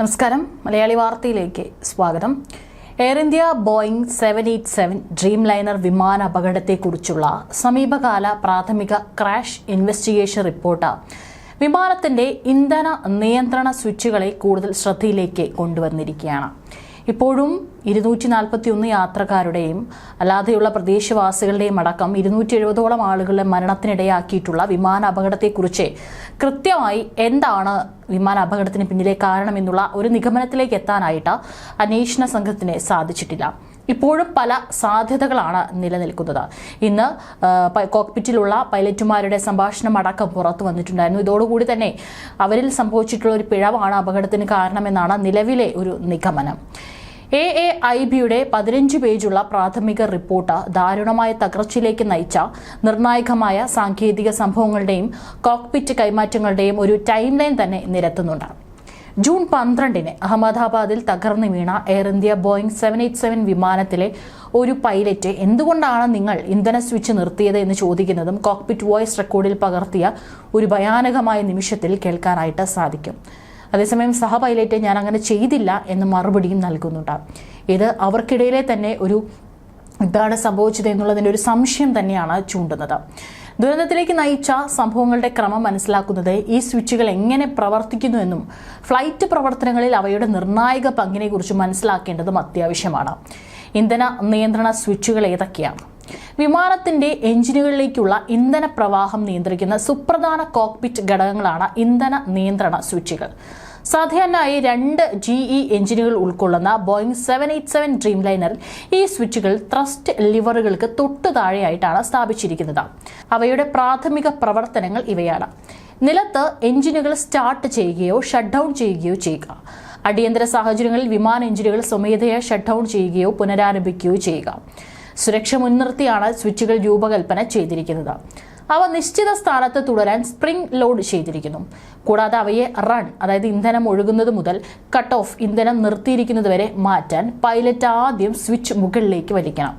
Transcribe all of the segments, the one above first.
നമസ്കാരം. മലയാളി വാർത്തയിലേക്ക് സ്വാഗതം. Air India Boeing seven eight seven Dreamliner വിമാന അപകടത്തെക്കുറിച്ചുള്ള സമീപകാല പ്രാഥമിക ക്രാഷ് ഇൻവെസ്റ്റിഗേഷൻ റിപ്പോർട്ട് വിമാനത്തിന്റെ ഇന്ധന നിയന്ത്രണ സ്വിച്ചുകളെ കൂടുതൽ ശ്രദ്ധയിലേക്ക് കൊണ്ടുവന്നിരിക്കുകയാണ്. ഇപ്പോഴും ഇരുന്നൂറ്റി നാൽപ്പത്തി ഒന്ന് യാത്രക്കാരുടെയും അല്ലാതെയുള്ള പ്രദേശവാസികളുടെയും അടക്കം ഇരുന്നൂറ്റി എഴുപതോളം ആളുകളുടെ മരണത്തിനിടയാക്കിയിട്ടുള്ള വിമാന അപകടത്തെക്കുറിച്ച് കൃത്യമായി എന്താണ് വിമാന അപകടത്തിന് പിന്നിലെ കാരണമെന്നുള്ള ഒരു നിഗമനത്തിലേക്ക് എത്താനായിട്ട് അന്വേഷണ സംഘത്തിന് സാധിച്ചിട്ടില്ല. ഇപ്പോഴും പല സാധ്യതകളാണ് നിലനിൽക്കുന്നത്. ഇന്ന് കോക്പിറ്റിലുള്ള പൈലറ്റുമാരുടെ സംഭാഷണം അടക്കം പുറത്തു വന്നിട്ടുണ്ടായിരുന്നു. ഇതോടുകൂടി തന്നെ അവരിൽ സംഭവിച്ചിട്ടുള്ള ഒരു പിഴവാണ് അപകടത്തിന് കാരണമെന്നാണ് നിലവിലെ ഒരു നിഗമനം. എ എ ഐ ബിയുടെ പതിനഞ്ച് പേജുള്ള പ്രാഥമിക റിപ്പോർട്ട് ദാരുണമായ തകർച്ചയിലേക്ക് നയിച്ച നിർണായകമായ സാങ്കേതിക സംഭവങ്ങളുടെയും കോക്പിറ്റ് കൈമാറ്റങ്ങളുടെയും ഒരു ടൈം ലൈൻ തന്നെ നിരത്തുന്നുണ്ട്. ജൂൺ പന്ത്രണ്ടിന് അഹമ്മദാബാദിൽ തകർന്നു വീണ Air India Boeing seven eight seven വിമാനത്തിലെ ഒരു പൈലറ്റ് എന്തുകൊണ്ടാണ് നിങ്ങൾ ഇന്ധന സ്വിച്ച് നിർത്തിയത് എന്ന് ചോദിക്കുന്നതും കോക്പിറ്റ് വോയിസ് റെക്കോർഡിൽ പകർത്തിയ ഒരു ഭയാനകമായ നിമിഷത്തിൽ കേൾക്കാനായിട്ട് സാധിക്കും. അതേസമയം സഹ പൈലറ്റ് ഞാൻ അങ്ങനെ ചെയ്തില്ല എന്ന് മറുപടിയും നൽകുന്നുണ്ട്. ഇത് അവർക്കിടയിലെ തന്നെ ഒരു ഇതാണ് സംഭവിച്ചത് എന്നുള്ളതിന്റെ ഒരു സംശയം തന്നെയാണ് ചൂണ്ടുന്നത്. ദുരന്തത്തിലേക്ക് നയിച്ച സംഭവങ്ങളുടെ ക്രമം മനസ്സിലാക്കുന്നത് ഈ സ്വിച്ചുകൾ എങ്ങനെ പ്രവർത്തിക്കുന്നുവെന്നും ഫ്ലൈറ്റ് പ്രവർത്തനങ്ങളിൽ അവയുടെ നിർണായക പങ്കിനെക്കുറിച്ച് മനസ്സിലാക്കേണ്ടതും അത്യാവശ്യമാണ്. ഇന്ധന നിയന്ത്രണ സ്വിച്ചുകൾ ഏതൊക്കെയാണ്? വിമാനത്തിന്റെ എഞ്ചിനുകളിലേക്കുള്ള ഇന്ധന പ്രവാഹം നിയന്ത്രിക്കുന്ന സുപ്രധാന കോക്പിറ്റ് ഘടകങ്ങളാണ് ഇന്ധന നിയന്ത്രണ സ്വിച്ചുകൾ. സാധാരണയായി രണ്ട് ജി ഇ എഞ്ചിനുകൾ ഉൾക്കൊള്ളുന്ന ബോയിങ് സെവൻ എയ്റ്റ് സെവൻ ഡ്രീം ലൈനറിൽ ഈ സ്വിച്ചുകൾ ത്രസ്റ്റ് ലിവറുകൾക്ക് തൊട്ടു താഴെയായിട്ടാണ് സ്ഥാപിച്ചിരിക്കുന്നത്. അവയുടെ പ്രാഥമിക പ്രവർത്തനങ്ങൾ ഇവയാണ്. നിലത്ത് എഞ്ചിനുകൾ സ്റ്റാർട്ട് ചെയ്യുകയോ ഷട്ട് ഡൗൺ ചെയ്യുകയോ ചെയ്യുക. അടിയന്തര സാഹചര്യങ്ങളിൽ വിമാന എഞ്ചിനുകൾ സ്വമേധയാ ഷട്ട് ഡൗൺ ചെയ്യുകയോ പുനരാരംഭിക്കുകയോ ചെയ്യുക. സുരക്ഷ മുൻനിർത്തിയാണ് സ്വിച്ചുകൾ രൂപകൽപ്പന ചെയ്തിരിക്കുന്നത്. അവ നിശ്ചിത സ്ഥാനത്ത് തുടരാൻ സ്പ്രിംഗ് ലോഡ് ചെയ്തിരിക്കുന്നു. കൂടാതെ അവയെ റൺ അതായത് ഇന്ധനം ഒഴുകുന്നത് മുതൽ കട്ട് ഓഫ് ഇന്ധനം നിർത്തിയിരിക്കുന്നത് വരെ മാറ്റാൻ പൈലറ്റ് ആദ്യം സ്വിച്ച് മുകളിലേക്ക് വലിക്കണം.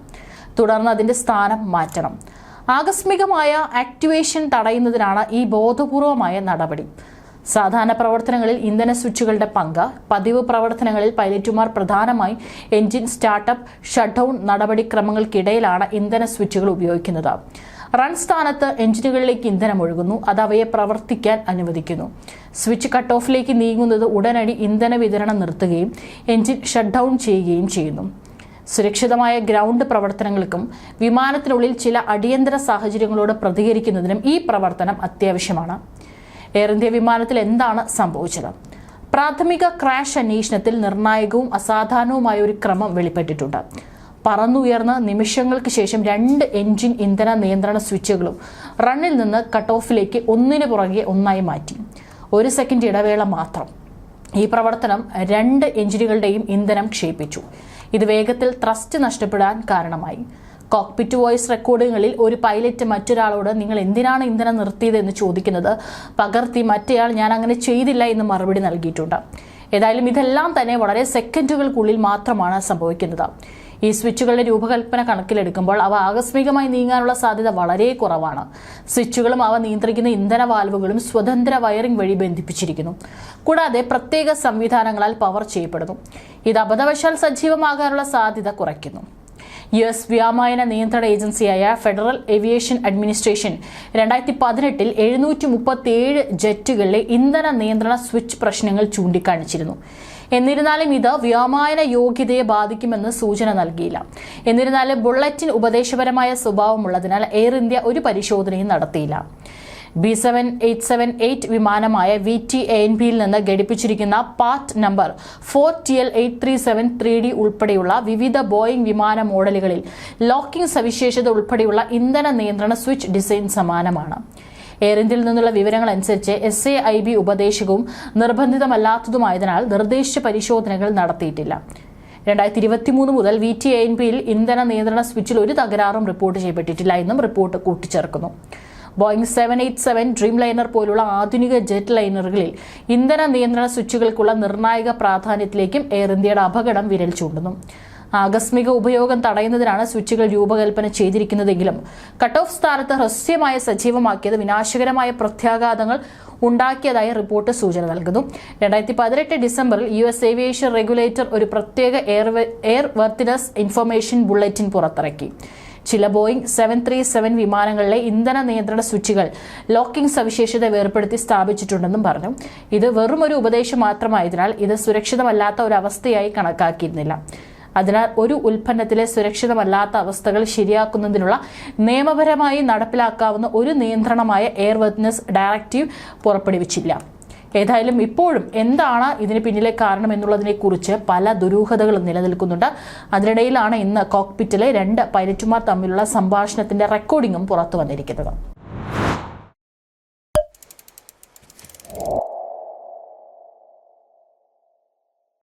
തുടർന്ന് അതിന്റെ സ്ഥാനം മാറ്റണം. ആകസ്മികമായ ആക്ടിവേഷൻ തടയുന്നതിനാണ് ഈ ബോധപൂർവമായ നടപടി. സാധാരണ പ്രവർത്തനങ്ങളിൽ ഇന്ധന സ്വിച്ചുകളുടെ പങ്ക് പതിവ് പ്രവർത്തനങ്ങളിൽ പൈലറ്റുമാർ പ്രധാനമായും എഞ്ചിൻ സ്റ്റാർട്ടപ്പ് ഷട്ട് ഡൗൺ നടപടിക്രമങ്ങൾക്കിടയിലാണ് ഇന്ധന സ്വിച്ചുകൾ ഉപയോഗിക്കുന്നത്. റൺ സ്ഥാനത്ത് എഞ്ചിനുകളിലേക്ക് ഇന്ധനം ഒഴുകുന്നു അത് അവയെ പ്രവർത്തിക്കാൻ അനുവദിക്കുന്നു. സ്വിച്ച് കട്ട് ഓഫിലേക്ക് നീങ്ങുന്നത് ഉടനടി ഇന്ധന വിതരണം നിർത്തുകയും എഞ്ചിൻ ഷട്ട് ഡൗൺ ചെയ്യുകയും ചെയ്യുന്നു. സുരക്ഷിതമായ ഗ്രൗണ്ട് പ്രവർത്തനങ്ങൾക്കും വിമാനത്തിനുള്ളിൽ ചില അടിയന്തര സാഹചര്യങ്ങളോട് പ്രതികരിക്കുന്നതിനും ഈ പ്രവർത്തനം അത്യാവശ്യമാണ്. എയർ ഇന്ത്യ വിമാനത്തിൽ എന്താണ് സംഭവിച്ചത്? പ്രാഥമിക ക്രാഷ് അന്വേഷണത്തിൽ നിർണായകവും അസാധാരണവുമായ ഒരു ക്രമം വെളിപ്പെട്ടിട്ടുണ്ട്. പറന്നുയർന്ന നിമിഷങ്ങൾക്ക് ശേഷം രണ്ട് എൻജിൻ ഇന്ധന നിയന്ത്രണ സ്വിച്ചുകളും റണ്ണിൽ നിന്ന് കട്ട് ഓഫിലേക്ക് ഒന്നിനു പുറകെ ഒന്നായി മാറ്റി. ഒരു സെക്കൻഡ് ഇടവേള മാത്രം. ഈ പ്രവർത്തനം രണ്ട് എഞ്ചിനുകളുടെയും ഇന്ധനം ക്ഷയിപ്പിച്ചു. ഇത് വേഗത്തിൽ ത്രസ്റ്റ് നഷ്ടപ്പെടാൻ കാരണമായി. കോക്പിറ്റ് വോയിസ് റെക്കോർഡിങ്ങളിൽ ഒരു പൈലറ്റ് മറ്റൊരാളോട് നിങ്ങൾ എന്തിനാണ് ഇന്ധനം നിർത്തിയത് എന്ന് ചോദിക്കുന്നത്? പകർത്തി മറ്റേയാൾ ഞാൻ അങ്ങനെ ചെയ്തില്ല എന്ന് മറുപടി നൽകിയിട്ടുണ്ട്. ഏതായാലും ഇതെല്ലാം തന്നെ വളരെ സെക്കൻഡുകൾക്കുള്ളിൽ മാത്രമാണ് സംഭവിക്കുന്നത്. ഈ സ്വിച്ചുകളുടെ രൂപകൽപ്പന കണക്കിലെടുക്കുമ്പോൾ അവ ആകസ്മികമായി നീങ്ങാനുള്ള സാധ്യത വളരെ കുറവാണ്. സ്വിച്ചുകളും അവ നിയന്ത്രിക്കുന്ന ഇന്ധന വാൽവുകളും സ്വതന്ത്ര വയറിംഗ് വഴി ബന്ധിപ്പിച്ചിരിക്കുന്നു. കൂടാതെ പ്രത്യേക സംവിധാനങ്ങളാൽ പവർ ചെയ്യപ്പെടുന്നു. ഇത് അബദ്ധവശാൽ സജീവമാകാനുള്ള സാധ്യത കുറയ്ക്കുന്നു. യു എസ് വ്യോമയന നിയന്ത്രണ ഏജൻസിയായ ഫെഡറൽ ഏവിയേഷൻ അഡ്മിനിസ്ട്രേഷൻ രണ്ടായിരത്തി പതിനെട്ടിൽ എഴുന്നൂറ്റി മുപ്പത്തിയേഴ് ജെറ്റുകളിലെ ഇന്ധന നിയന്ത്രണ സ്വിച്ച് പ്രശ്നങ്ങൾ ചൂണ്ടിക്കാണിച്ചിരുന്നു. എന്നിരുന്നാലും ഇത് വ്യോമയന യോഗ്യതയെ ബാധിക്കുമെന്ന് സൂചന നൽകിയില്ല. എന്നിരുന്നാലും ബുള്ളറ്റിൻ ഉപദേശപരമായ സ്വഭാവമുള്ളതിനാൽ എയർ ഇന്ത്യ ഒരു പരിശോധനയും നടത്തിയില്ല. B seven eight seven eight വിമാനമായ V T A N ബിയിൽ നിന്ന് ഘടിപ്പിച്ചിരിക്കുന്ന part number four T L eight three seven three D ഉൾപ്പെടെയുള്ള വിവിധ ബോയിംഗ് വിമാന മോഡലുകളിൽ ലോക്കിംഗ് സവിശേഷത ഉൾപ്പെടെയുള്ള ഇന്ധന നിയന്ത്രണ സ്വിച്ച് ഡിസൈൻ സമാനമാണ്. എയർ ഇന്ത്യയിൽ നിന്നുള്ള വിവരങ്ങൾ അനുസരിച്ച് എസ് എ ഐ ബി ഉപദേശകവും നിർബന്ധിതമല്ലാത്തതുമായതിനാൽ നിർദ്ദേശിച്ച പരിശോധനകൾ നടത്തിയിട്ടില്ല. രണ്ടായിരത്തി ഇരുപത്തിമൂന്ന് മുതൽ വി ടി എൻ പിയിൽ ഇന്ധന നിയന്ത്രണ സ്വിച്ചിൽ ഒരു തകരാറും റിപ്പോർട്ട് ചെയ്യപ്പെട്ടിട്ടില്ല എന്നും റിപ്പോർട്ട് കൂട്ടിച്ചേർക്കുന്നു. Boeing seven eight seven Dreamliner പോലുള്ള ആധുനിക ജെറ്റ് ലൈനറുകളിൽ ഇന്ധന നിയന്ത്രണ സ്വിച്ചുകൾക്കുള്ള നിർണായക പ്രാധാന്യത്തിലേക്കും എയർ ഇന്ത്യയുടെ അപകടം വിരൽ ചൂണ്ടുന്നു. ആകസ്മിക ഉപയോഗം തടയുന്നതിനാണ് സ്വിച്ചുകൾ രൂപകൽപ്പന ചെയ്തിരിക്കുന്നതെങ്കിലും കട്ട് ഓഫ് സ്ഥാനത്ത് ഹ്രസ്യമായ സജീവമാക്കിയത് വിനാശകരമായ പ്രത്യാഘാതങ്ങൾ ഉണ്ടാക്കിയതായി റിപ്പോർട്ട് സൂചന നൽകുന്നു. രണ്ടായിരത്തി പതിനെട്ട് ഡിസംബറിൽ യു എസ് ഏവിയേഷൻ റെഗുലേറ്റർ ഒരു പ്രത്യേക air airworthiness information bulletin പുറത്തിറക്കി. ചില ബോയിംഗ് സെവൻ ത്രീ സെവൻ വിമാനങ്ങളിലെ ഇന്ധന നിയന്ത്രണ സ്വിച്ചുകൾ ലോക്കിംഗ് സവിശേഷത വേർപ്പെടുത്തി സ്ഥാപിച്ചിട്ടുണ്ടെന്നും പറഞ്ഞു. ഇത് വെറും ഒരു ഉപദേശം മാത്രമായതിനാൽ ഇത് സുരക്ഷിതമല്ലാത്ത ഒരു അവസ്ഥയായി കണക്കാക്കിയിരുന്നില്ല. അതിനാൽ ഒരു ഉൽപ്പന്നത്തിലെ സുരക്ഷിതമല്ലാത്ത അവസ്ഥകൾ ശരിയാക്കുന്നതിനുള്ള നിയമപരമായി നടപ്പിലാക്കാവുന്ന ഒരു നിയന്ത്രണമായ എയർ വർത്തിനസ് ഡയറക്റ്റീവ് പുറപ്പെടുവിച്ചില്ല. ഏതായാലും ഇപ്പോഴും എന്താണ് ഇതിന് പിന്നിലെ കാരണം എന്നുള്ളതിനെക്കുറിച്ച് പല ദുരൂഹതകളും നിലനിൽക്കുന്നുണ്ട്. അതിനിടയിലാണ് ഇന്ന് കോക്പിറ്റിലെ രണ്ട് പൈലറ്റുമാർ തമ്മിലുള്ള സംഭാഷണത്തിന്റെ റെക്കോർഡിങ്ങും പുറത്തു വന്നിരിക്കുന്നത്.